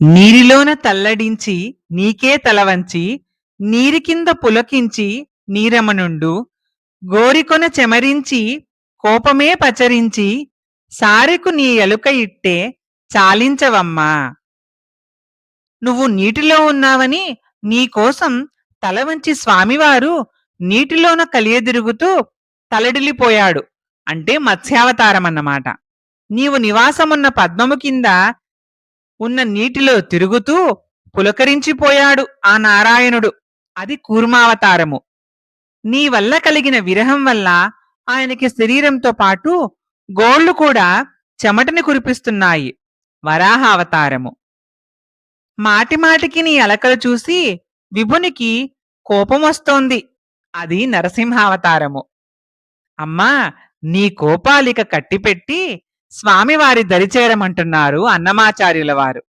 నీరిలోన తల్లడించి నీకే తలవంచి నీరి కింద పులకించి నీరమనుండు. గోరికొన చెమరించి కోపమే పచరించి సారెకు నీ ఎలుక ఇట్టే చాలించవమ్మా. నువ్వు నీటిలో ఉన్నావని నీకోసం తలవంచి స్వామివారు నీటిలోన కలియదిరుగుతూ తలడిలిపోయాడు అంటే మత్స్యావతారమన్నమాట. నీవు నివాసమున్న పద్మము కింద ఉన్న నీటిలో తిరుగుతూ పులకరించిపోయాడు ఆ నారాయణుడు. అది కూర్మావతారము. నీ వల్ల కలిగిన విరహం వల్ల ఆయనకి శరీరంతో పాటు గోళ్ళు కూడా చెమటని కురిపిస్తున్నాయి. వరాహావతారము మాటిమాటికి నీ అలకలు చూసి విభునికి కోపం వస్తోంది. అది నరసింహావతారము. అమ్మా నీ కోపాలిక కట్టిపెట్టి స్వామివారి దరిచేరమంటున్నారు అన్నమాచార్యుల వారు.